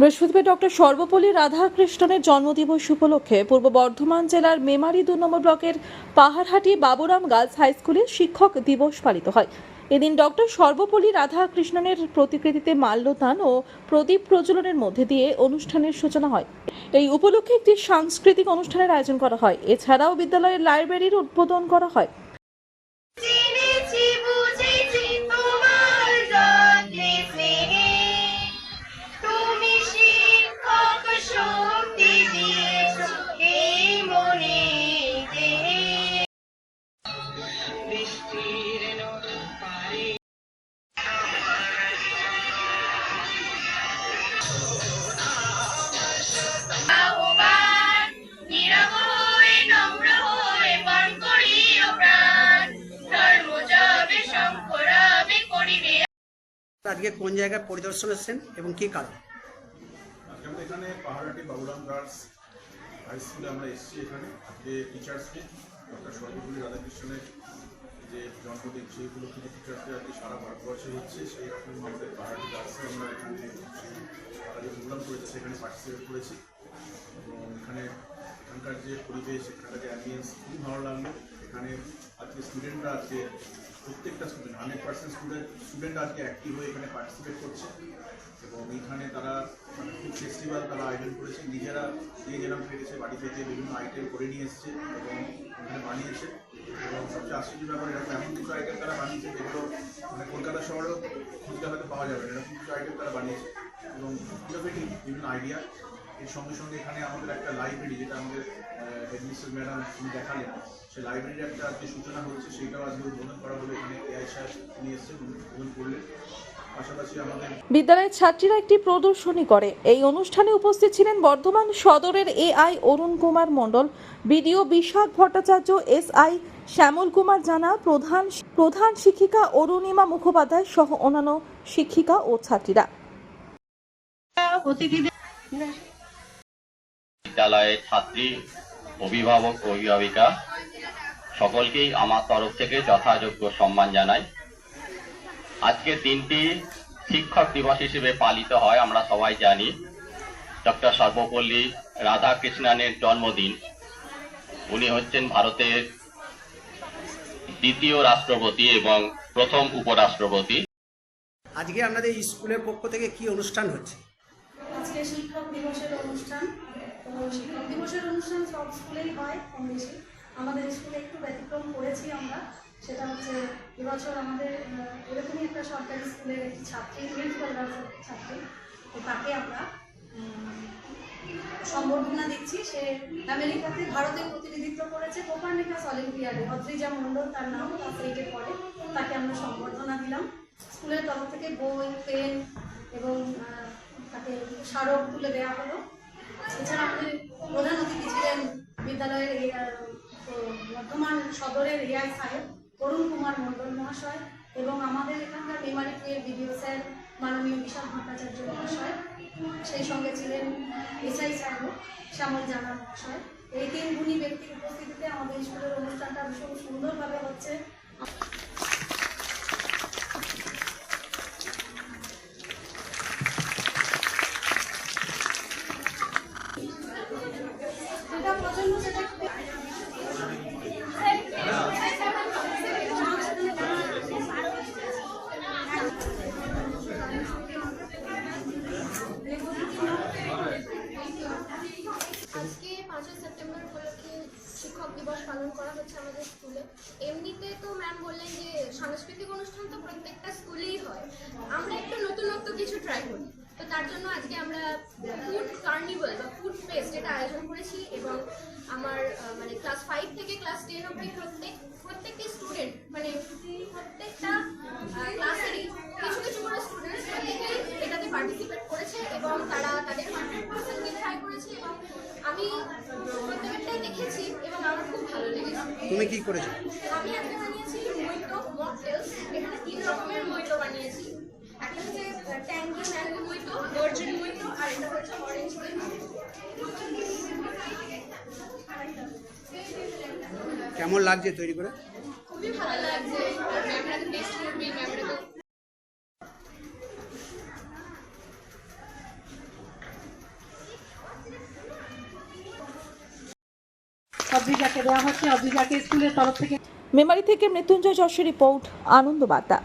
বৃহস্পতিবার ডক্টর সর্বপল্লী রাধাকৃষ্ণনের জন্মদিবস উপলক্ষে পূর্ব বর্ধমান জেলার মেমারি দু নম্বর ব্লকের পাহাড়হাটি বাবুরাম গার্লস হাই স্কুলে শিক্ষক দিবস পালিত হয়। এদিন ডক্টর সর্বপল্লী রাধাকৃষ্ণনের প্রতিকৃতিতে মাল্যদান ও প্রদীপ প্রজ্বলনের মধ্যে দিয়ে অনুষ্ঠানের সূচনা হয়। এই উপলক্ষে একটি সাংস্কৃতিক অনুষ্ঠানের আয়োজন করা হয়। এছাড়াও বিদ্যালয়ের লাইব্রেরির উদ্বোধন করা হয়। আজকে কোন জায়গায় পরিদর্শন এসেছেন এবং কি কারণ? আমরা এখানে পাহাড়াটি বাবুরাম গার্লস হাই স্কুলে আমরা এসেছি এখানে। আজকে টিচার্স ডে ডক্টর সর্বপল্লী রাধাকৃষ্ণনের যে জন্মদিন, সেই উপলক্ষে যে টিচার্স ডে আজকে সারা ভারতবর্ষে হচ্ছে, সেই রকম আমাদের পাহাড়াটি গার্লসে আমরা এখানে তারা যে প্রোগ্রাম করেছে, সেখানে পার্টিসিপেট করেছি। এবং এখানে এখানকার যে পরিবেশ, এখানকার যে অ্যাম্বিয়েন্স খুবই ভালো লাগল। এখানে আজকে স্টুডেন্টরা আজকে, প্রত্যেকটা student hundred percent student student আজকে অ্যাক্টিভ হয়ে এখানে পার্টিসিপেট করছে। এবং এইখানে তারা মানে খুব ফেস্টিভ্যাল তারা আয়োজন করেছে। নিজেরা যে যেরকম পেরেছে বাড়ি থেকে বিভিন্ন আইটেম করে নিয়ে এসছে এবং এখানে বানিয়েছে। এবং সবচেয়ে আশ্চর্য ব্যাপার, এরকম এমন কিছু আইটেম তারা বানিয়েছে যেগুলো মানে কলকাতা শহরেও খুঁজলে হয়তো পাওয়া যাবে এরকম কিছু আইটেম তারা বানিয়েছে। এবং ইনোভেটিভ বিভিন্ন আইডিয়া এর সঙ্গে সঙ্গে এখানে আমাদের একটা লাইব্রেরি যেটা আমাদের হেডমিস্টার ম্যাডাম তিনি দেখালেন। সেই লাইব্রেরির একটা আজকে সূচনা হচ্ছে সেইটাও আজকে উদ্বোধন করা হলো। এখানে এআই সাহেব তিনি এসছে উদ্বোধন করলেন। বিদ্যালয়ের ছাত্রীরা একটি প্রদর্শনী করে। এই অনুষ্ঠানে উপস্থিত ছিলেন বর্ধমান সদরের AI Arun Kumar Mondal BDO Bishakh Bhattacharya SI Shyamal Kumar Jana প্রধান প্রধান শিক্ষিকা অরুণিমা মুখোপাধ্যায় সহ অন্যান্য শিক্ষিকা ও ছাত্রীরা। বিদ্যালয়ের ছাত্রী অভিভাবক অভিভাবিকা সকলকেই আমার তরফ থেকে যথাযোগ্য সম্মান জানাই। আজকে দিনটি শিক্ষক দিবস হিসেবে পালিত হয় আমরা সবাই জানি। ডক্টর সর্বপল্লী রাধাকৃষ্ণানের জন্মদিন। উনি হচ্ছেন ভারতের দ্বিতীয় রাষ্ট্রপতি এবং প্রথম উপরাষ্ট্রপতি। আজকে আপনাদের স্কুলের পক্ষ থেকে কি অনুষ্ঠান হচ্ছে? আজকে শিক্ষক দিবসের অনুষ্ঠান শিক্ষক দিবসের অনুষ্ঠান সব স্কুলেই হয় কম বেশি। আমাদের স্কুলে একটু ব্যতিক্রম করেছি আমরা। সেটা হচ্ছে, এবছর আমাদের এরকমই একটা সরকারি স্কুলের একটি ছাত্রী গার্লসের ছাত্রী। তো তাকে আমরা সম্বর্ধনা দিচ্ছি। সে আমেরিকাতে ভারতের প্রতিনিধিত্ব করেছে কোপার্নিকাস অলিম্পিয়াডে। অদ্রিজা মণ্ডল তার নাম ক্লাস এইটে পড়ে তাকে আমরা সম্বর্ধনা দিলাম। স্কুলের তরফ থেকে বই, পেন এবং তাকে স্মারক তুলে দেওয়া হলো। এছাড়া আমাদের প্রধান অতিথি ছিলেন বিদ্যালয়ের বর্ধমান সদরের রিয়াজ সাহেব, অরুণ কুমার মণ্ডল মহাশয় এবং আমাদের এখানকার মেমারি টুয়ের বিডিও স্যার মাননীয় বিশাল ভট্টাচার্য মহাশয়, সেই সঙ্গে ছিলেন এসআই সাহেব শ্যামল জানা মহাশয়। এই তিন গুণী ব্যক্তির উপস্থিতিতে আমাদের স্কুলের অনুষ্ঠানটা ভীষণ সুন্দরভাবে হচ্ছে যেটা প্রচণ্ড সেটা আজকে পাঁচই সেপ্টেম্বর উপলক্ষে শিক্ষক দিবস পালন করা হচ্ছে আমাদের স্কুলে এমনিতে তো ম্যাম বললেন যে সাংস্কৃতিক অনুষ্ঠান তো প্রত্যেকটা স্কুলেই হয়। আমরা একটু নতুনত্ব কিছু ট্রাই করি। তো তার জন্য আজকে আমরা ফুড কার্নিভাল বা ফুড ফেস্ট এটা আয়োজন করেছি এবং আমার মানে ক্লাস ফাইভ থেকে ক্লাস টেন অব্দি প্রত্যেক, প্রত্যেকটি স্টুডেন্ট মানে প্রত্যেকটা ক্লাসেরই কিছু কিছু করে প্রত্যেকেই এটাতে পার্টিসিপেট করেছে এবং তারা তাদের হান্ড্রেড পার্সেন্টকে ট্রাই করেছে এবং আমি প্রত্যেকটাই দেখেছি এবং আমার খুব ভালো লেগেছে তুমি কি করেছ? আমি আজকে বানিয়েছি মইতো মকটেলস এখানে তিন রকমের মইতো বানিয়েছি। একটা হচ্ছে ট্যাঙ্গি ম্যাঙ্গো মইতো ভার্জিন মইতো আর এটা হচ্ছে অরেঞ্জ কেমন লাগছে তৈরি করে? খুবই ভালো লাগছে। ম্যামরা তো টেস্ট করবে ম্যামরা তো অদ্রিজাকে দেওয়া হচ্ছে। অব্রিজাকে স্কুলের তরফ থেকে মেমারি থেকে মৃত্যুঞ্জয় যশের রিপোর্ট আনন্দ বার্তা